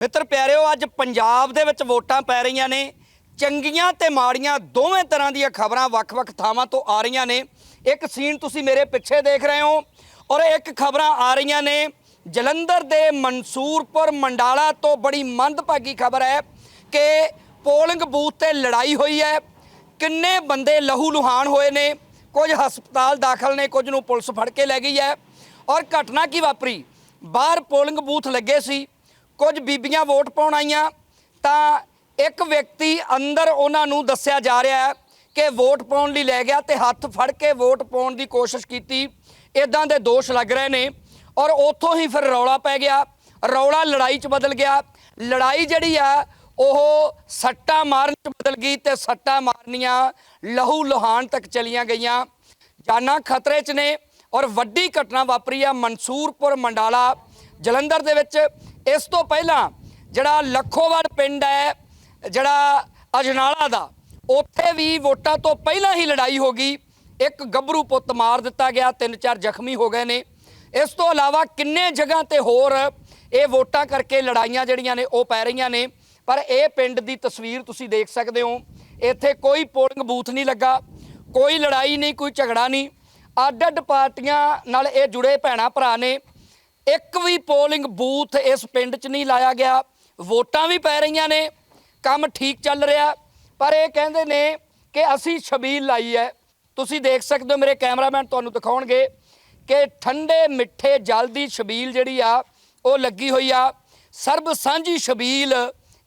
ਮਿੱਤਰ ਪਿਆਰਿਓ, ਅੱਜ ਪੰਜਾਬ ਦੇ ਵਿੱਚ ਵੋਟਾਂ ਪੈ ਰਹੀਆਂ ਨੇ। ਚੰਗੀਆਂ ਤੇ ਮਾੜੀਆਂ ਦੋਵੇਂ ਤਰ੍ਹਾਂ ਦੀਆਂ ਖਬਰਾਂ ਵੱਖ-ਵੱਖ ਥਾਵਾਂ ਤੋਂ ਆ ਰਹੀਆਂ ਨੇ। ਇੱਕ ਸੀਨ ਤੁਸੀਂ ਮੇਰੇ ਪਿੱਛੇ ਦੇਖ ਰਹੇ ਹੋ ਔਰ ਇੱਕ ਖਬਰਾਂ ਆ ਰਹੀਆਂ ਨੇ। ਜਲੰਧਰ ਦੇ ਮਨਸੂਰਪੁਰ ਮੰਡਾਲਾ ਤੋਂ ਬੜੀ ਮੰਦਭਾਗੀ ਖਬਰ ਹੈ ਕਿ ਪੋਲਿੰਗ ਬੂਥ ਤੇ ਲੜਾਈ ਹੋਈ ਹੈ। ਕਿੰਨੇ ਬੰਦੇ ਲਹੂ ਲੁਹਾਨ ਹੋਏ ਨੇ। ਕੁਝ ਹਸਪਤਾਲ ਦਾਖਲ ਨੇ, ਕੁਝ ਨੂੰ ਪੁਲਿਸ ਫੜ ਕੇ ਲੈ ਗਈ ਹੈ। ਔਰ ਘਟਨਾ ਕੀ ਵਾਪਰੀ? ਬਾਹਰ ਪੋਲਿੰਗ ਬੂਥ ਲੱਗੇ ਸੀ। ਕੁਝ ਬੀਬੀਆਂ ਵੋਟ ਪਾਉਣ ਆਈਆਂ, ਤਾਂ ਇੱਕ ਵਿਅਕਤੀ ਅੰਦਰ ਉਹਨਾਂ ਨੂੰ ਦੱਸਿਆ ਜਾ ਰਿਹਾ ਹੈ ਕਿ ਵੋਟ ਪਾਉਣ ਲਈ ਲੈ ਗਿਆ ਤੇ ਹੱਥ ਫੜ ਕੇ ਵੋਟ ਪਾਉਣ ਦੀ ਕੋਸ਼ਿਸ਼ ਕੀਤੀ। ਇਦਾਂ ਦੇ ਦੋਸ਼ ਲੱਗ ਰਹੇ ਨੇ ਔਰ ਉੱਥੋਂ ਹੀ ਫਿਰ ਰੌਲਾ ਪੈ ਗਿਆ। ਰੌਲਾ ਲੜਾਈ 'ਚ ਬਦਲ ਗਿਆ। ਲੜਾਈ ਜਿਹੜੀ ਆ, ਉਹ ਸੱਟਾ ਮਾਰਨ 'ਚ ਬਦਲ ਗਈ ਤੇ ਸੱਟਾ ਮਾਰਨੀਆਂ ਲਹੂ ਲੁਹਾਨ ਤੱਕ ਚਲੀਆਂ ਗਈਆਂ। ਜਾਨਾਂ ਖਤਰੇ 'ਚ ਨੇ ਔਰ ਵੱਡੀ ਘਟਨਾ ਵਾਪਰੀ ਆ ਮਨਸੂਰਪੁਰ ਮੰਡਾਲਾ। ਜਲੰਧਰ ਦੇ ਵਿੱਚ ਇਸ ਤੋਂ ਪਹਿਲਾਂ ਜਿਹੜਾ ਲੱਖੋਵਾਲ ਪਿੰਡ ਹੈ, ਜਿਹੜਾ ਅਜਨਾਲਾ ਦਾ, ਉੱਥੇ ਵੀ ਵੋਟਾਂ ਤੋਂ ਪਹਿਲਾਂ ਹੀ ਲੜਾਈ ਹੋ ਗਈ। ਇੱਕ ਗੱਭਰੂ ਪੁੱਤ ਮਾਰ ਦਿੱਤਾ ਗਿਆ, ਤਿੰਨ ਚਾਰ ਜ਼ਖਮੀ ਹੋ ਗਏ ਨੇ। ਇਸ ਤੋਂ ਇਲਾਵਾ ਕਿੰਨੇ ਜਗ੍ਹਾ ਤੇ ਹੋਰ ਇਹ ਵੋਟਾਂ ਕਰਕੇ ਲੜਾਈਆਂ ਜਿਹੜੀਆਂ ਨੇ, ਉਹ ਪੈ ਰਹੀਆਂ ਨੇ। ਪਰ ਇਹ ਪਿੰਡ ਦੀ ਤਸਵੀਰ ਤੁਸੀਂ ਦੇਖ ਸਕਦੇ ਹੋ। ਇੱਥੇ ਕੋਈ ਪੋਲਿੰਗ ਬੂਥ ਨਹੀਂ ਲੱਗਾ, ਕੋਈ ਲੜਾਈ ਨਹੀਂ, ਕੋਈ ਝਗੜਾ ਨਹੀਂ। ਅੱਡ ਅੱਡ ਪਾਰਟੀਆਂ ਨਾਲ ਇਹ ਜੁੜੇ ਭੈਣਾ ਭਰਾ ਨੇ। ਇੱਕ ਵੀ ਪੋਲਿੰਗ ਬੂਥ ਇਸ ਪਿੰਡ 'ਚ ਨਹੀਂ ਲਾਇਆ ਗਿਆ। ਵੋਟਾਂ ਵੀ ਪੈ ਰਹੀਆਂ ਨੇ, ਕੰਮ ਠੀਕ ਚੱਲ ਰਿਹਾ, ਪਰ ਇਹ ਕਹਿੰਦੇ ਨੇ ਕਿ ਅਸੀਂ ਛਬੀਲ ਲਾਈ ਹੈ। ਤੁਸੀਂ ਦੇਖ ਸਕਦੇ ਹੋ, ਮੇਰੇ ਕੈਮਰਾਮੈਨ ਤੁਹਾਨੂੰ ਦਿਖਾਉਣਗੇ ਕਿ ਠੰਡੇ ਮਿੱਠੇ ਜਲ ਦੀ ਛਬੀਲ ਜਿਹੜੀ ਆ, ਉਹ ਲੱਗੀ ਹੋਈ ਆ। ਸਰਬ ਸਾਂਝੀ ਛਬੀਲ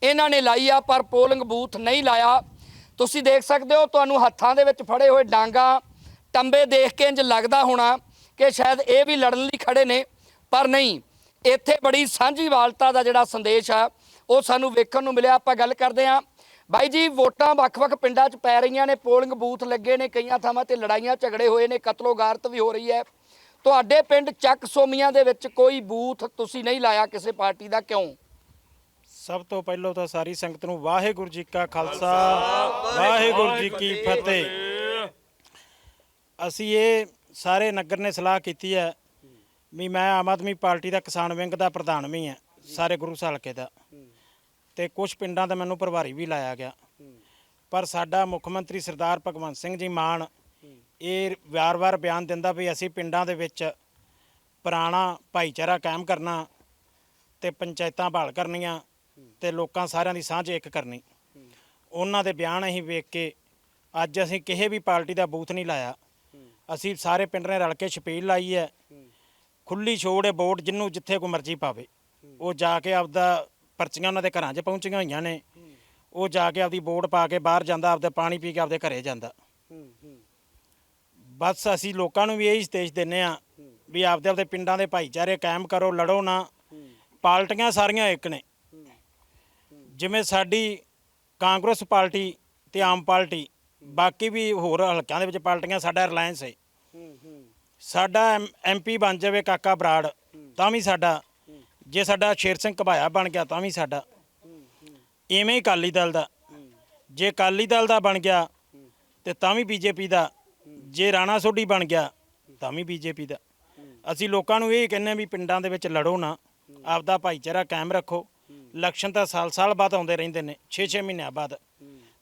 ਇਹਨਾਂ ਨੇ ਲਾਈ ਆ, ਪਰ ਪੋਲਿੰਗ ਬੂਥ ਨਹੀਂ ਲਾਇਆ। ਤੁਸੀਂ ਦੇਖ ਸਕਦੇ ਹੋ, ਤੁਹਾਨੂੰ ਹੱਥਾਂ ਦੇ ਵਿੱਚ ਫੜੇ ਹੋਏ ਡਾਂਗਾ, ਟੰਬੇ ਦੇਖ ਕੇ ਇੰਜ ਲੱਗਦਾ ਹੋਣਾ ਕਿ ਸ਼ਾਇਦ ਇਹ ਵੀ ਲੜਨ ਲਈ ਖੜੇ ਨੇ। ਪਰ ਨਹੀਂ, ਇੱਥੇ ਬੜੀ ਸਾਂਝੀ ਵਾਲਤਾ ਦਾ ਜਿਹੜਾ ਸੰਦੇਸ਼ ਆ, ਉਹ ਸਾਨੂੰ ਵੇਖਣ ਨੂੰ ਮਿਲਿਆ। ਆਪਾਂ ਗੱਲ ਕਰਦੇ ਹਾਂ। ਬਾਈ ਜੀ, ਵੋਟਾਂ ਵੱਖ-ਵੱਖ ਪਿੰਡਾਂ 'ਚ ਪੈ ਰਹੀਆਂ ਨੇ, ਪੋਲਿੰਗ ਬੂਥ ਲੱਗੇ ਨੇ ਕਈਆਂ ਥਾਵਾਂ ਤੇ ਲੜਾਈਆਂ ਝਗੜੇ ਹੋਏ ਨੇ, ਕਤਲੋਗਾਰਤ ਵੀ ਹੋ ਰਹੀ ਹੈ। ਤੁਹਾਡੇ ਪਿੰਡ ਚੱਕ ਸੋਮੀਆਂ ਦੇ ਵਿੱਚ ਕੋਈ ਬੂਥ ਤੁਸੀਂ ਨਹੀਂ ਲਾਇਆ ਕਿਸੇ ਪਾਰਟੀ ਦਾ, ਕਿਉਂ? ਸਭ ਤੋਂ ਪਹਿਲਾਂ ਤਾਂ ਸਾਰੀ ਸੰਗਤ ਨੂੰ ਵਾਹਿਗੁਰੂ ਜੀ ਕਾ ਖਾਲਸਾ, ਵਾਹਿਗੁਰੂ ਜੀ ਕੀ ਫਤਿਹ। ਅਸੀਂ ਇਹ ਸਾਰੇ ਨਗਰ ਨੇ ਸਲਾਹ ਕੀਤੀ ਹੈ ਵੀ ਮੈਂ ਆਮ ਆਦਮੀ ਪਾਰਟੀ ਦਾ ਕਿਸਾਨ ਵਿੰਗ ਦਾ ਪ੍ਰਧਾਨ ਵੀ ਹਾਂ, ਸਾਰੇ ਗੁਰੂ ਹਲਕੇ ਦਾ। ਤੇ ਕੁਝ ਪਿੰਡਾਂ ਦਾ ਮੈਨੂੰ ਪ੍ਰਭਾਰੀ ਵੀ ਲਾਇਆ ਗਿਆ। ਪਰ ਸਾਡਾ ਮੁੱਖ ਮੰਤਰੀ ਸਰਦਾਰ ਭਗਵੰਤ ਸਿੰਘ ਜੀ ਮਾਨ ਇਹ ਵਾਰ-ਵਾਰ ਬਿਆਨ ਦਿੰਦਾ ਵੀ ਅਸੀਂ ਪਿੰਡਾਂ ਦੇ ਵਿੱਚ ਪੁਰਾਣਾ ਭਾਈਚਾਰਾ ਕਾਇਮ ਕਰਨਾ ਤੇ ਪੰਚਾਇਤਾਂ ਬਹਾਲ ਕਰਨੀਆਂ ਤੇ ਲੋਕਾਂ ਸਾਰਿਆਂ ਦੀ ਸਾਂਝ ਇੱਕ ਕਰਨੀ। ਉਹਨਾਂ ਦੇ ਬਿਆਨ ਅਸੀਂ ਵੇਖ ਕੇ ਅੱਜ ਅਸੀਂ ਕਿਸੇ ਵੀ ਪਾਰਟੀ ਦਾ ਬੂਥ ਨਹੀਂ ਲਾਇਆ। ਅਸੀਂ ਸਾਰੇ ਪਿੰਡ ਨੇ ਰਲ ਕੇ ਛਪੀਲ ਲਾਈ ਹੈ। ਖੁੱਲੀ ਛੋੜ ਹੈ, ਵੋਟ ਜਿੰਨੂੰ ਜਿੱਥੇ ਕੋਈ ਮਰਜ਼ੀ ਪਾਵੇ। ਉਹ ਜਾ ਕੇ ਆਪਦਾ ਪਰਚੀਆਂ ਉਹਨਾਂ ਦੇ ਘਰਾਂ 'ਚ ਪਹੁੰਚੀਆਂ ਹੋਈਆਂ ਨੇ। ਉਹ ਜਾ ਕੇ ਆਪਦੀ ਵੋਟ ਪਾ ਕੇ ਬਾਹਰ ਜਾਂਦਾ, ਆਪਦਾ ਪਾਣੀ ਪੀ ਕੇ ਆਪਦੇ ਘਰੇ ਜਾਂਦਾ। ਬਸ ਅਸੀਂ ਲੋਕਾਂ ਨੂੰ ਵੀ ਇਹੀ ਸੰਦੇਸ਼ ਦਿੰਨੇ ਆ ਵੀ ਆਪਦੇ ਆਪਦੇ ਪਿੰਡਾਂ ਦੇ ਭਾਈਚਾਰੇ ਕਾਇਮ ਕਰੋ, ਲੜੋ ਨਾ। ਪਾਰਟੀਆਂ ਸਾਰੀਆਂ ਇੱਕ ਨੇ। ਜਿਵੇਂ ਸਾਡੀ ਕਾਂਗਰਸ ਪਾਰਟੀ ਤੇ ਆਮ ਪਾਰਟੀ, ਬਾਕੀ ਵੀ ਹੋਰ ਹਲਕਿਆਂ ਦੇ ਵਿੱਚ ਪਾਰਟੀਆਂ, ਸਾਡਾ ਰਿਲਾਇੰਸ ਹੈ। ਸਾਡਾ ਐਮਪੀ ਬਣ ਜਾਵੇ ਕਾਕਾ ਬਰਾੜ, ਤਾਂ ਵੀ ਸਾਡਾ। ਜੇ ਸਾਡਾ ਸ਼ੇਰ ਸਿੰਘ ਘਬਾਇਆ ਬਣ ਗਿਆ, ਤਾਂ ਵੀ ਸਾਡਾ। ਇਵੇਂ ਹੀ ਅਕਾਲੀ ਦਲ ਦਾ। ਜੇ ਅਕਾਲੀ ਦਲ ਦਾ ਬਣ ਗਿਆ, ਤੇ ਤਾਂ ਵੀ ਬੀਜੇਪੀ ਦਾ। ਜੇ ਰਾਣਾ ਸੋਢੀ ਬਣ ਗਿਆ, ਤਾਂ ਵੀ ਬੀਜੇਪੀ ਦਾ। ਅਸੀਂ ਲੋਕਾਂ ਨੂੰ ਇਹ ਕਹਿੰਨੇ ਵੀ ਪਿੰਡਾਂ ਦੇ ਵਿੱਚ ਲੜੋ ਨਾ। ਆਪਦਾ ਭਾਈਚਾਰਾ ਕਾਇਮ ਰੱਖੋ। ਇਲੈਕਸ਼ਨ ਤਾਂ ਸਾਲ-ਸਾਲ ਬਾਅਦ ਆਉਂਦੇ ਰਹਿੰਦੇ ਨੇ 6-6 ਮਹੀਨਿਆਂ ਬਾਅਦ।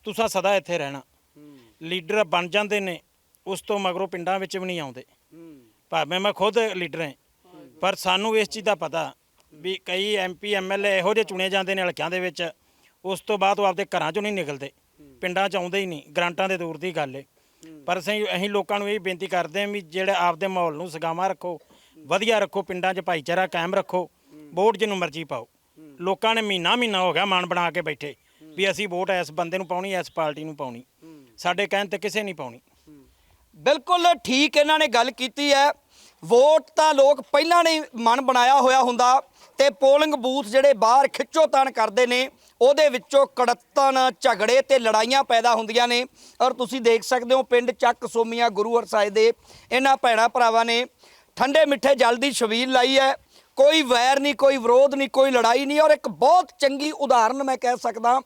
ਤੁਸੀਂ ਸਦਾ ਇੱਥੇ ਰਹਿਣਾ। ਲੀਡਰ ਬਣ ਜਾਂਦੇ ਨੇ, ਉਸ ਤੋਂ ਮਗਰੋਂ ਪਿੰਡਾਂ ਵਿੱਚ ਵੀ ਨਹੀਂ ਆਉਂਦੇ। ਭਾਵੇਂ ਮੈਂ ਖੁਦ ਲੀਡਰ ਹਾਂ, ਪਰ ਸਾਨੂੰ ਇਸ ਚੀਜ਼ ਦਾ ਪਤਾ ਵੀ ਕਈ ਐਮਪੀ ਐਮਐਲਏ ਇਹੋ ਜਿਹੇ ਚੁਣੇ ਜਾਂਦੇ ਨੇ ਹਲਕਿਆਂ ਦੇ ਵਿੱਚ, ਉਸ ਤੋਂ ਬਾਅਦ ਉਹ ਆਪਦੇ ਘਰਾਂ ਚੋਂ ਨਹੀਂ ਨਿਕਲਦੇ, ਪਿੰਡਾਂ 'ਚ ਆਉਂਦੇ ਹੀ ਨਹੀਂ, ਗ੍ਰਾਂਟਾਂ ਦੇ ਦੂਰ ਦੀ ਗੱਲ ਏ। ਪਰ ਅਸੀਂ ਅਸੀਂ ਲੋਕਾਂ ਨੂੰ ਇਹ ਬੇਨਤੀ ਕਰਦੇ ਹਾਂ ਵੀ ਜਿਹੜਾ ਆਪਦੇ ਮਾਹੌਲ ਨੂੰ ਸਗਾਮਾ ਰੱਖੋ, ਵਧੀਆ ਰੱਖੋ, ਪਿੰਡਾਂ 'ਚ ਭਾਈਚਾਰਾ ਕਾਇਮ ਰੱਖੋ, ਵੋਟ ਜਿਹਨੂੰ ਮਰਜ਼ੀ ਪਾਓ। ਲੋਕਾਂ ਨੇ ਮਹੀਨਾ ਮਹੀਨਾ ਹੋ ਗਿਆ ਮਨ ਬਣਾ ਕੇ ਬੈਠੇ ਵੀ ਅਸੀਂ ਵੋਟ ਇਸ ਬੰਦੇ ਨੂੰ ਪਾਉਣੀ, ਇਸ ਪਾਰਟੀ ਨੂੰ ਪਾਉਣੀ। ਸਾਡੇ ਕਹਿਣ ਤੇ ਕਿਸੇ ਨਹੀਂ ਪਾਉਣੀ। ਬਿਲਕੁਲ ਠੀਕ ਇਹਨਾਂ ਨੇ ਗੱਲ ਕੀਤੀ ਹੈ। ਵੋਟ ਤਾਂ ਲੋਕ ਪਹਿਲਾਂ ਨੇ ਮਨ ਬਣਾਇਆ ਹੋਇਆ ਹੁੰਦਾ ਤੇ ਪੋਲਿੰਗ ਬੂਥ ਜਿਹੜੇ ਬਾਹਰ ਖਿੱਚੋਤਾਣ ਕਰਦੇ ਨੇ, ਉਹਦੇ ਵਿੱਚੋਂ ਕੜੱਤਨ ਝਗੜੇ ਤੇ ਲੜਾਈਆਂ ਪੈਦਾ ਹੁੰਦੀਆਂ ਨੇ। ਔਰ ਤੁਸੀਂ ਦੇਖ ਸਕਦੇ ਹੋ ਪਿੰਡ ਚੱਕ ਸੋਮੀਆਂ ਗੁਰੂ ਹਰਸਾਏ ਦੇ ਇਹਨਾਂ ਭੈਣਾ ਭਰਾਵਾਂ ਨੇ ਠੰਡੇ ਮਿੱਠੇ ਜਲ ਦੀ ਛਬੀਲ ਲਾਈ ਹੈ। ਕੋਈ ਵੈਰ ਨਹੀਂ, ਕੋਈ ਵਿਰੋਧ ਨਹੀਂ, ਕੋਈ ਲੜਾਈ ਨਹੀਂ। ਔਰ ਇੱਕ ਬਹੁਤ ਚੰਗੀ ਉਦਾਹਰਨ ਮੈਂ ਕਹਿ ਸਕਦਾ,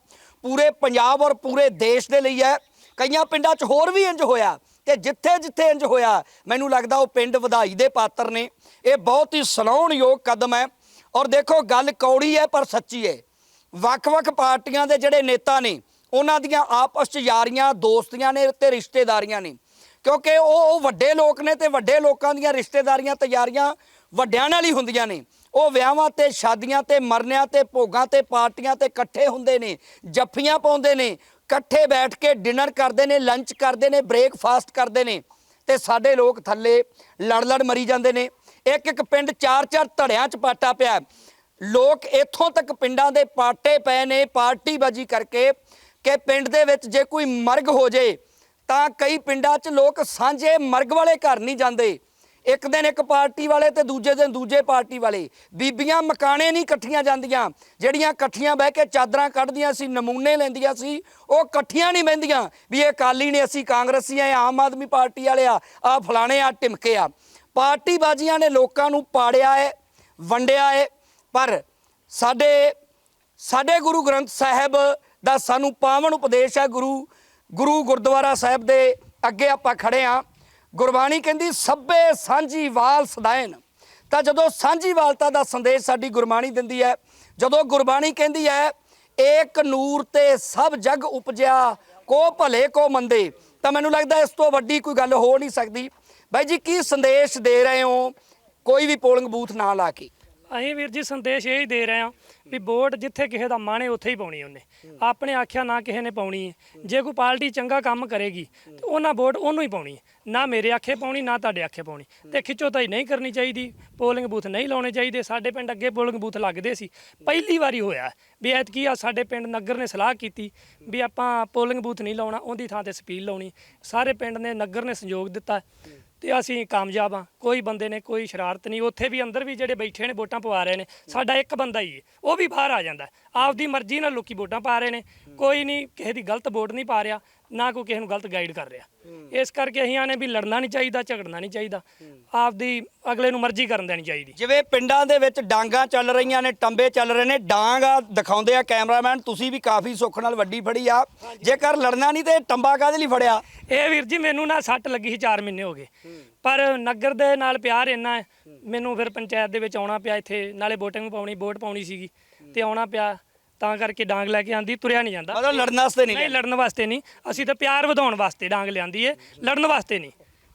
ਪੂਰੇ ਪੰਜਾਬ ਔਰ ਪੂਰੇ ਦੇਸ਼ ਦੇ ਲਈ ਹੈ। ਕਈਆਂ ਪਿੰਡਾਂ 'ਚ ਹੋਰ ਵੀ ਇੰਜ ਹੋਇਆ। ਤੇ ਜਿੱਥੇ ਜਿੱਥੇ ਇੰਜ ਹੋਇਆ, ਮੈਨੂੰ ਲੱਗਦਾ ਉਹ ਪਿੰਡ ਵਧਾਈ ਦੇ ਪਾਤਰ ਨੇ। ਇਹ ਬਹੁਤ ਹੀ ਸਲਾਹੁਣਯੋਗ ਕਦਮ ਹੈ। ਔਰ ਦੇਖੋ, ਗੱਲ ਕੌੜੀ ਹੈ, ਪਰ ਸੱਚੀ ਹੈ। ਵੱਖ-ਵੱਖ ਪਾਰਟੀਆਂ ਦੇ ਜਿਹੜੇ ਨੇਤਾ ਨੇ, ਉਹਨਾਂ ਦੀਆਂ ਆਪਸ 'ਚ ਯਾਰੀਆਂ, ਦੋਸਤੀਆਂ ਨੇ ਤੇ ਰਿਸ਼ਤੇਦਾਰੀਆਂ ਨੇ। ਕਿਉਂਕਿ ਉਹ ਉਹ ਵੱਡੇ ਲੋਕ ਨੇ ਤੇ ਵੱਡੇ ਲੋਕਾਂ ਦੀਆਂ ਰਿਸ਼ਤੇਦਾਰੀਆਂ ਤੇ ਯਾਰੀਆਂ ਵੱਡਿਆਂ ਨਾਲ ਹੀ ਹੁੰਦੀਆਂ ਨੇ। ਉਹ ਵਿਆਹਾਂ ਤੇ, ਸ਼ਾਦੀਆਂ ਤੇ, ਮਰਨਿਆਂ ਤੇ, ਭੋਗਾਂ ਤੇ, ਪਾਰਟੀਆਂ ਤੇ ਇਕੱਠੇ ਹੁੰਦੇ ਨੇ, ਜੱਫੀਆਂ ਪਾਉਂਦੇ ਨੇ। ਇਕੱਠੇ ਬੈਠ ਕੇ ਡਿਨਰ ਕਰਦੇ ਨੇ, ਲੰਚ ਕਰਦੇ ਨੇ, ਬ੍ਰੇਕਫਾਸਟ ਕਰਦੇ ਨੇ ਤੇ ਸਾਡੇ ਲੋਕ ਥੱਲੇ ਲੜ ਲੜ ਮਰੀ ਜਾਂਦੇ ਨੇ। ਇੱਕ ਇੱਕ ਪਿੰਡ ਚਾਰ ਚਾਰ ਧੜਿਆਂ 'ਚ ਪਾਟਾ ਪਿਆ। ਲੋਕ ਇੱਥੋਂ ਤੱਕ ਪਿੰਡਾਂ ਦੇ ਪਾਟੇ ਪਏ ਨੇ, ਪਾਰਟੀਬਾਜੀ ਕਰਕੇ ਕਿ ਪਿੰਡ ਦੇ ਵਿੱਚ ਜੇ ਕੋਈ ਮਰਗ ਹੋ ਜੇ, ਤਾਂ ਕਈ ਪਿੰਡਾਂ 'ਚ ਲੋਕ ਸਾਂਝੇ ਮਰਗ ਵਾਲੇ ਘਰ ਨਹੀਂ ਜਾਂਦੇ। ਇੱਕ ਦਿਨ ਇੱਕ ਪਾਰਟੀ ਵਾਲੇ ਤੇ ਦੂਜੇ ਦਿਨ ਦੂਜੇ ਪਾਰਟੀ ਵਾਲੇ। ਬੀਬੀਆਂ ਮਕਾਣੇ ਨਹੀਂ ਇਕੱਠੀਆਂ ਜਾਂਦੀਆਂ। ਜਿਹੜੀਆਂ ਇਕੱਠੀਆਂ ਬਹਿ ਕੇ ਚਾਦਰਾਂ ਕੱਢਦੀਆਂ ਸੀ, ਨਮੂਨੇ ਲੈਂਦੀਆਂ ਸੀ, ਉਹ ਇਕੱਠੀਆਂ ਨਹੀਂ ਬਹਿੰਦੀਆਂ। ਵੀ ਇਹ ਅਕਾਲੀ ਨੇ, ਅਸੀਂ ਕਾਂਗਰਸੀ ਆ ਆਮ ਆਦਮੀ ਪਾਰਟੀ ਵਾਲੇ ਆ ਆ ਫਲਾਣੇ ਆ ਟਿਮਕੇ ਆ। ਪਾਰਟੀ ਬਾਜ਼ੀਆਂ ਨੇ ਲੋਕਾਂ ਨੂੰ ਪਾੜਿਆ ਹੈ ਵੰਡਿਆ ਹੈ ਪਰ ਸਾਡੇ ਸਾਡੇ ਗੁਰੂ ਗ੍ਰੰਥ ਸਾਹਿਬ ਦਾ ਸਾਨੂੰ ਪਾਵਨ ਉਪਦੇਸ਼ ਹੈ ਗੁਰੂ ਗੁਰੂ ਗੁਰਦੁਆਰਾ ਸਾਹਿਬ ਦੇ ਅੱਗੇ ਆਪਾਂ ਖੜੇ ਆ। ਗੁਰਬਾਣੀ ਕਹਿੰਦੀ, ਸਭੇ ਸਾਂਝੀ ਵਾਲ ਸਦਾਇਨ। ਤਾਂ ਜਦੋਂ ਸਾਂਝੀ ਵਾਲਤਾ ਦਾ ਸੰਦੇਸ਼ ਸਾਡੀ ਗੁਰਬਾਣੀ ਦਿੰਦੀ ਹੈ, ਜਦੋਂ ਗੁਰਬਾਣੀ ਕਹਿੰਦੀ ਹੈ, ਏਕ ਨੂਰ ਤੇ ਸਭ ਜਗ ਉਪਜਿਆ, ਕੋ ਭਲੇ ਕੋ ਮੰਦੇ। ਤਾਂ ਮੈਨੂੰ ਲੱਗਦਾ ਇਸ ਤੋਂ ਵੱਡੀ ਕੋਈ ਗੱਲ ਹੋ ਨਹੀਂ ਸਕਦੀ। ਬਾਈ ਜੀ, ਕੀ ਸੰਦੇਸ਼ ਦੇ ਰਹੇ ਹੋ? ਕੋਈ ਵੀ ਪੋਲਿੰਗ ਬੂਥ ਨਾ ਲਾ ਕੇ। ਅਸੀਂ ਵੀਰ ਜੀ ਸੰਦੇਸ਼ ਇਹ ਹੀ ਦੇ ਰਹੇ ਹਾਂ ਵੀ ਵੋਟ ਜਿੱਥੇ ਕਿਸੇ ਦਾ ਮਨ ਹੈ ਉੱਥੇ ਹੀ ਪਾਉਣੀ ਉਹਨੇ। ਆਪਣੇ ਆਖਿਆ ਨਾ ਕਿਸੇ ਨੇ ਪਾਉਣੀ ਹੈ। ਜੇ ਕੋਈ ਪਾਰਟੀ ਚੰਗਾ ਕੰਮ ਕਰੇਗੀ, ਤੇ ਉਹਨਾਂ ਵੋਟ ਉਹਨੂੰ ਹੀ ਪਾਉਣੀ ਹੈ। ਨਾ ਮੇਰੇ ਆਖੇ ਪਾਉਣੀ, ਨਾ ਤੁਹਾਡੇ ਆਖੇ ਪਾਉਣੀ। ਤੇ ਖਿੱਚੋਤਾਈ ਨਹੀਂ ਕਰਨੀ ਚਾਹੀਦੀ। ਪੋਲਿੰਗ ਬੂਥ ਨਹੀਂ ਲਾਉਣੇ ਚਾਹੀਦੇ। ਸਾਡੇ ਪਿੰਡ ਅੱਗੇ ਪੋਲਿੰਗ ਬੂਥ ਲੱਗਦੇ ਸੀ। ਪਹਿਲੀ ਵਾਰੀ ਹੋਇਆ ਵੀ ਐਤਕੀ ਆ ਸਾਡੇ ਪਿੰਡ ਨਗਰ ਨੇ ਸਲਾਹ ਕੀਤੀ ਵੀ ਆਪਾਂ ਪੋਲਿੰਗ ਬੂਥ ਨਹੀਂ ਲਾਉਣਾ, ਉਹਦੀ ਥਾਂ ਤੇ ਸਪੀਲ ਲਾਉਣੀ। ਸਾਰੇ ਪਿੰਡ ਨੇ ਨਗਰ ਨੇ ਸੰਯੋਗ ਦਿੱਤਾ। ਤੇ ਅਸੀਂ ਕਾਮਯਾਬ ਆ ਕੋਈ ਬੰਦੇ ਨੇ ਕੋਈ ਸ਼ਰਾਰਤ ਨਹੀਂ। ਉੱਥੇ ਵੀ ਅੰਦਰ ਵੀ ਜਿਹੜੇ ਬੈਠੇ ਨੇ ਵੋਟਾਂ ਪਵਾ ਰਹੇ ਨੇ, ਸਾਡਾ ਇੱਕ ਬੰਦਾ ਹੀ ਹੈ, ਉਹ ਵੀ ਬਾਹਰ ਆ ਜਾਂਦਾ। ਆਪਦੀ ਮਰਜ਼ੀ ਨਾਲ ਲੋਕੀ ਵੋਟਾਂ ਪਾ ਰਹੇ ਨੇ। ਕੋਈ ਨਹੀਂ ਕਿਸੇ ਦੀ ਗਲਤ ਵੋਟ ਨਹੀਂ ਪਾ ਰਿਹਾ ਨਾ ਕੋਈ ਕਿਸੇ ਨੂੰ ਗਲਤ ਗਾਈਡ ਕਰ ਰਿਹਾ। ਇਸ ਕਰਕੇ ਅਸੀਂ ਆਨੇ ਵੀ ਲੜਨਾ ਨਹੀਂ ਚਾਹੀਦਾ ਝਗੜਨਾ ਨਹੀਂ ਚਾਹੀਦਾ। ਆਪਦੀ ਅਗਲੇ ਨੂੰ ਮਰਜ਼ੀ ਕਰਨ ਦੇਣੀ ਚਾਹੀਦੀ। ਜਿਵੇਂ ਪਿੰਡਾਂ ਦੇ ਵਿੱਚ ਡਾਂਗਾ ਚੱਲ ਰਹੀਆਂ ਨੇ ਟੰਬੇ ਚੱਲ ਰਹੇ ਨੇ ਡਾਂਗ ਆ ਦਿਖਾਉਂਦੇ ਆ ਕੈਮਰਾਮੈਨ ਤੁਸੀਂ ਵੀ ਕਾਫੀ ਸੁੱਖ ਨਾਲ ਵੱਡੀ ਫੜੀ ਆ। ਜੇਕਰ ਲੜਨਾ ਨਹੀਂ ਤੇ ਟੰਬਾ ਕਾਹਦੇ ਲਈ ਫੜਿਆ? ਇਹ ਵੀਰ ਜੀ ਮੈਨੂੰ ਨਾ ਸੱਟ ਲੱਗੀ ਸੀ 4 ਮਹੀਨੇ ਹੋ ਗਏ। ਪਰ ਨਗਰ ਦੇ ਨਾਲ ਪਿਆਰ ਇੰਨਾ ਹੈ ਮੈਨੂੰ ਫਿਰ ਪੰਚਾਇਤ ਦੇ ਵਿੱਚ ਆਉਣਾ ਪਿਆ ਇੱਥੇ ਨਾਲੇ VOTING ਪਾਉਣੀ ਵੋਟ ਪਾਉਣੀ ਸੀਗੀ ਤੇ ਆਉਣਾ ਪਿਆ। ਤਾਂ ਕਰਕੇ ਡਾਂਗ ਲੈ ਕੇ ਆਂਦੀ ਤੁਰਿਆ ਨਹੀਂ ਜਾਂਦਾ। ਮਤਲਬ ਲੜਨ ਵਾਸਤੇ ਨਹੀਂ ਨਹੀਂ ਲੜਨ ਵਾਸਤੇ ਨਹੀਂ। ਅਸੀਂ ਤਾਂ ਪਿਆਰ ਵਧਾਉਣ ਵਾਸਤੇ ਡਾਂਗ ਲਿਆਂਦੀ ਏ ਲੜਨ ਵਾਸਤੇ ਨਹੀਂ।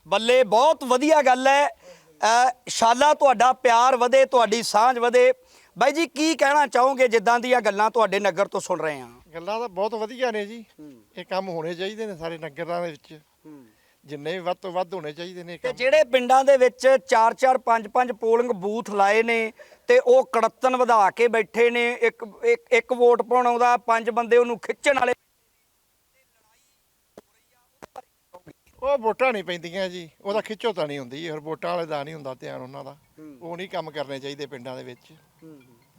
ਬੱਲੇ ਬਹੁਤ ਵਧੀਆ ਗੱਲ ਹੈ ਅ, ਸ਼ਾਲਾ ਤੁਹਾਡਾ ਪਿਆਰ ਵਧੇ ਤੁਹਾਡੀ ਸਾਂਝ ਵਧੇ। ਬਾਈ ਜੀ ਕੀ ਕਹਿਣਾ ਚਾਹੋਗੇ ਜਿੱਦਾਂ ਦੀਆਂ ਗੱਲਾਂ ਤੁਹਾਡੇ ਨਗਰ ਤੋਂ ਸੁਣ ਰਹੇ ਹਾਂ ਗੱਲਾਂ ਤਾਂ ਬਹੁਤ ਵਧੀਆ ਨੇ ਜੀ। ਇਹ ਕੰਮ ਹੋਣੇ ਚਾਹੀਦੇ ਨੇ ਸਾਰੇ ਨਗਰਾਂ ਦੇ ਵਿੱਚ। ਜਿੰਨੇ ਵੀ ਵੱਧ ਤੋਂ ਵੱਧ ਹੋਣੇ ਚਾਹੀਦੇ ਨੇ ਤੇ ਕੰਮ। ਜਿਹੜੇ ਪਿੰਡਾਂ ਦੇ ਵਿੱਚ 4-4 5-5 ਪੋਲਿੰਗ ਬੂਥ ਲਾਏ ਨੇ ਤੇ ਉਹ ਕੜਤਨ ਵਧਾ ਕੇ ਬੈਠੇ ਨੇ ਇੱਕ ਇੱਕ ਇੱਕ ਵੋਟ ਪਾਉਣ ਆਉਂਦਾ ਪੰਜ ਬੰਦੇ ਉਹਨੂੰ ਖਿੱਚਣ ਵਾਲੇ ਉਹ ਵੋਟਾਂ ਨਹੀਂ ਪੈਂਦੀਆਂ ਜੀ ਉਹਦਾ ਖਿੱਚੋ ਤਾਂ ਨਹੀਂ ਹੁੰਦੀ ਹੋਰ ਵੋਟਾਂ ਵਾਲੇ ਦਾ ਨਹੀਂ ਹੁੰਦਾ ਧਿਆਨ ਉਹਨਾਂ ਦਾ। ਉਹ ਨਹੀਂ ਕੰਮ ਕਰਨੇ ਚਾਹੀਦੇ ਪਿੰਡਾਂ ਦੇ ਵਿੱਚ।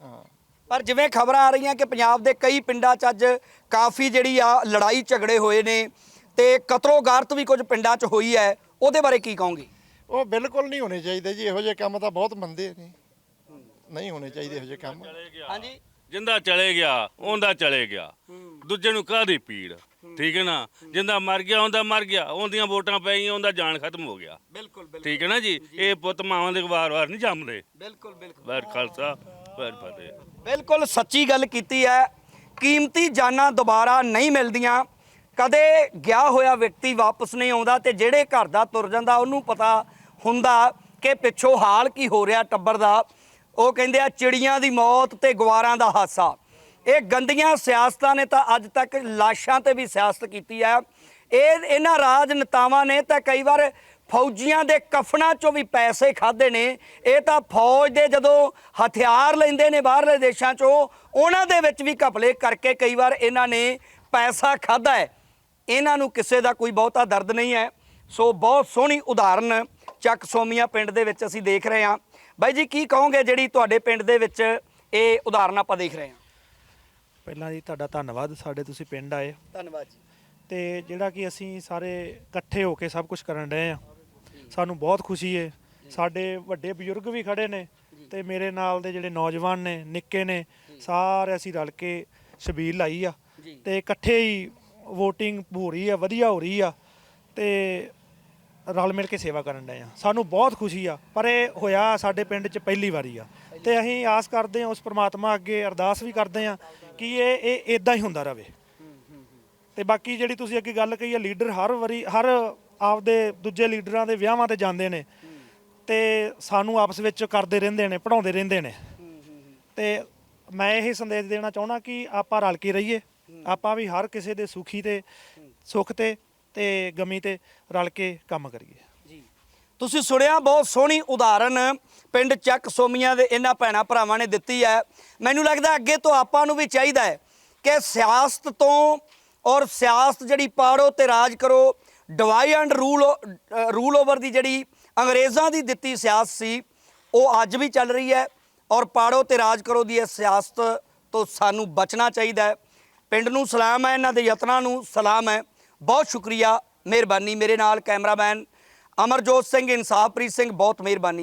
ਹਾਂ। ਪਰ ਜਿਵੇਂ ਖਬਰਾਂ ਆ ਰਹੀਆਂ ਕਿ ਪੰਜਾਬ ਦੇ ਕਈ ਪਿੰਡਾਂ 'ਚ ਅੱਜ ਕਾਫੀ ਜਿਹੜੀ ਆ ਲੜਾਈ ਝਗੜੇ ਹੋਏ ਨੇ ਤੇ ਕਤਰੋ ਗਾਰਤ ਵੀ ਕੁਝ ਪਿੰਡਾਂ 'ਚ ਹੋਈ ਹੈ ਉਹਦੇ ਬਾਰੇ ਕੀ ਕਹੋਗੇ? ਉਹ ਬਿਲਕੁਲ ਨਹੀਂ ਹੋਣੇ ਚਾਹੀਦੇ ਜੀ ਇਹੋ ਜਿਹੇ ਕੰਮ ਤਾਂ ਬਹੁਤ ਮੰਦੇ ਨੇ ਨਹੀਂ ਹੋਣੇ ਚਾਹੀਦੇ ਇਹੋ ਜਿਹੇ ਕੰਮ। ਹਾਂਜੀ। ਜਿੰਦਾ ਚਲੇ ਗਿਆ ਉਹਦਾ ਚਲੇ ਗਿਆ। ਦੂਜੇ ਨੂੰ ਕਾਹਦੀ ਪੀੜ? ਠੀਕ ਹੈ ਨਾ? ਜਿੰਦਾ ਮਰ ਗਿਆ ਉਹਦਾ ਮਰ ਗਿਆ। ਉਹਦੀਆਂ ਵੋਟਾਂ ਪੈ ਗਈਆਂ ਉਹਦਾ ਜਾਨ ਖਤਮ ਹੋ ਗਿਆ। ਬਿਲਕੁਲ ਬਿਲਕੁਲ। ਠੀਕ ਹੈ ਨਾ ਜੀ? ਇਹ ਪੁੱਤ ਮਾਵਾਂ ਦੇ ਵਾਰ-ਵਾਰ ਨਹੀਂ ਜੰਮਦੇ। ਬਿਲਕੁਲ ਬਿਲਕੁਲ। ਵਾਰ ਖਾਲਸਾ ਵਾਰ ਫਤਿਹ। ਬਿਲਕੁਲ ਸੱਚੀ ਗੱਲ ਕੀਤੀ ਹੈ ਕੀਮਤੀ ਜਾਨਾਂ ਦੁਬਾਰਾ ਨਹੀਂ ਮਿਲਦੀਆਂ। ਕਦੇ ਗਿਆ ਹੋਇਆ ਵਿਅਕਤੀ ਵਾਪਸ ਨਹੀਂ ਆਉਂਦਾ ਤੇ ਜਿਹੜੇ ਘਰ ਦਾ ਤੁਰ ਜਾਂਦਾ ਉਹਨੂੰ ਪਤਾ ਹੁੰਦਾ ਕਿ ਪਿੱਛੋਂ ਹਾਲ ਕੀ ਹੋ ਰਿਹਾ ਟੱਬਰ ਦਾ। ਉਹ ਕਹਿੰਦੇ ਆ, ਚਿੜੀਆਂ ਦੀ ਮੌਤ ਤੇ ਗਵਾਰਾਂ ਦਾ ਹਾਸਾ। ਇਹ ਗੰਦੀਆਂ ਸਿਆਸਤਾਂ ਨੇ ਤਾਂ ਅੱਜ ਤੱਕ ਲਾਸ਼ਾਂ ਤੇ ਵੀ ਸਿਆਸਤ ਕੀਤੀ ਹੈ ਇਹ ਇਹਨਾਂ ਰਾਜਨੇਤਾਵਾਂ ਨੇ ਤਾਂ ਕਈ ਵਾਰ ਫੌਜੀਆਂ ਦੇ ਕਫਨਾਂ ਚੋਂ ਵੀ ਪੈਸੇ ਖਾਦੇ ਨੇ। ਇਹ ਤਾਂ ਫੌਜ ਦੇ ਜਦੋਂ ਹਥਿਆਰ ਲੈਂਦੇ ਨੇ ਬਾਹਰਲੇ ਦੇਸ਼ਾਂ ਚੋਂ, ਉਹਨਾਂ ਦੇ ਵਿੱਚ ਵੀ ਘਪਲੇ ਕਰਕੇ ਕਈ ਵਾਰ ਇਹਨਾਂ ਨੇ ਪੈਸਾ ਖਾਦਾ ਹੈ। ਇਹਨਾਂ ਨੂੰ ਕਿਸੇ ਦਾ ਕੋਈ ਬਹੁਤਾ ਦਰਦ ਨਹੀਂ ਹੈ। ਸੋ ਬਹੁਤ ਸੋਹਣੀ ਉਦਾਹਰਨ ਚੱਕ ਸੋਮੀਆਂ ਪਿੰਡ ਦੇ ਵਿੱਚ ਅਸੀਂ ਦੇਖ ਰਹੇ ਹਾਂ। ਬਾਈ ਜੀ ਕੀ ਕਹੋਗੇ ਜਿਹੜੀ ਤੁਹਾਡੇ ਪਿੰਡ ਦੇ ਵਿੱਚ ਇਹ ਉਦਾਹਰਨ ਆਪਾਂ ਦੇਖ ਰਹੇ ਹਾਂ? ਪਹਿਲਾਂ ਜੀ ਤੁਹਾਡਾ ਧੰਨਵਾਦ ਸਾਡੇ ਤੁਸੀਂ ਪਿੰਡ ਆਏ। ਧੰਨਵਾਦ ਜੀ। ਤੇ ਜਿਹੜਾ ਕਿ ਅਸੀਂ ਸਾਰੇ ਇਕੱਠੇ ਹੋ ਕੇ ਸਭ ਕੁਝ ਕਰਨ ਰਹੇ ਆ ਸਾਨੂੰ ਬਹੁਤ ਖੁਸ਼ੀ ਹੈ ਸਾਡੇ ਵੱਡੇ ਬਜ਼ੁਰਗ ਵੀ ਖੜੇ ਨੇ ਤੇ ਮੇਰੇ ਨਾਲ ਦੇ ਜਿਹੜੇ ਨੌਜਵਾਨ ਨੇ ਨਿੱਕੇ ਨੇ ਸਾਰੇ ਅਸੀਂ ਰਲ ਕੇ ਛਬੀਲ ਲਾਈ ਆ। ਤੇ ਇਕੱਠੇ ਹੀ VOTING ਹੋ ਰਹੀ ਆ, ਵਧੀਆ ਹੋ ਰਹੀ ਆ ਤੇ ਰਲ ਮਿਲ ਕੇ ਸੇਵਾ ਕਰਨ ਡਏ ਆ। ਸਾਨੂੰ ਬਹੁਤ ਖੁਸ਼ੀ ਆ, ਪਰ ਇਹ ਹੋਇਆ ਸਾਡੇ ਪਿੰਡ 'ਚ ਪਹਿਲੀ ਵਾਰੀ ਆ। ਤੇ ਅਸੀਂ ਆਸ ਕਰਦੇ ਹਾਂ, ਉਸ ਪ੍ਰਮਾਤਮਾ ਅੱਗੇ ਅਰਦਾਸ ਵੀ ਕਰਦੇ ਹਾਂ ਕਿ ਇਹ ਇਹ ਇਦਾਂ ਹੀ ਹੁੰਦਾ ਰਹੇ ਤੇ ਬਾਕੀ ਜਿਹੜੀ ਤੁਸੀਂ ਅੱਗੇ ਗੱਲ ਕਹੀ ਹੈ ਲੀਡਰ ਹਰ ਵਾਰੀ, ਹਰ ਆਪਦੇ ਦੂਜੇ ਲੀਡਰਾਂ ਦੇ ਵਿਆਹਾਂ ਤੇ ਜਾਂਦੇ ਨੇ ਤੇ ਸਾਨੂੰ ਆਪਸ ਵਿੱਚ ਕਰਦੇ ਰਹਿੰਦੇ ਨੇ ਪੜਾਉਂਦੇ ਰਹਿੰਦੇ ਨੇ। ਤੇ ਮੈਂ ਇਹ ਸੰਦੇਸ਼ ਦੇਣਾ ਚਾਹੁੰਦਾ ਕਿ ਆਪਾਂ ਰਲ ਕੇ ਰਹੀਏ। ਆਪਾਂ ਵੀ ਹਰ ਕਿਸੇ ਦੇ ਸੁਖੀ ਤੇ, ਸੁੱਖ ਤੇ ਤੇ ਗਮੀ ਤੇ ਰਲ ਕੇ ਕੰਮ ਕਰੀਏ। ਤੁਸੀਂ ਸੁਣਿਆ ਬਹੁਤ ਸੋਹਣੀ ਉਦਾਹਰਨ ਪਿੰਡ ਚੱਕ ਸੋਮੀਆਂ ਦੇ ਇਹਨਾਂ ਭੈਣਾਂ ਭਰਾਵਾਂ ਨੇ ਦਿੱਤੀ ਹੈ। ਮੈਨੂੰ ਲੱਗਦਾ ਅੱਗੇ ਤੋਂ ਆਪਾਂ ਨੂੰ ਵੀ ਚਾਹੀਦਾ ਹੈ ਕਿ ਸਿਆਸਤ ਤੋਂ ਔਰ ਸਿਆਸਤ ਜਿਹੜੀ ਪਾੜੋ ਤੇ ਰਾਜ ਕਰੋ divide and rule rule over ਦੀ ਜਿਹੜੀ ਅੰਗਰੇਜ਼ਾਂ ਦੀ ਦਿੱਤੀ ਸਿਆਸਤ ਸੀ, ਉਹ ਅੱਜ ਵੀ ਚੱਲ ਰਹੀ ਹੈ ਔਰ ਪਾੜੋ ਤੇ ਰਾਜ ਕਰੋ ਦੀ ਇਹ ਸਿਆਸਤ ਤੋਂ ਸਾਨੂੰ ਬਚਣਾ ਚਾਹੀਦਾ ਹੈ। ਪਿੰਡ ਨੂੰ ਸਲਾਮ ਹੈ, ਇਹਨਾਂ ਦੇ ਯਤਨਾਂ ਨੂੰ ਸਲਾਮ ਹੈ। ਬਹੁਤ ਸ਼ੁਕਰੀਆ, ਮਿਹਰਬਾਨੀ। ਮੇਰੇ ਨਾਲ ਕੈਮਰਾਮੈਨ ਅਮਰਜੋਤ ਸਿੰਘ, ਇਨਸਾਫਪ੍ਰੀਤ ਸਿੰਘ, ਬਹੁਤ ਮਿਹਰਬਾਨੀ।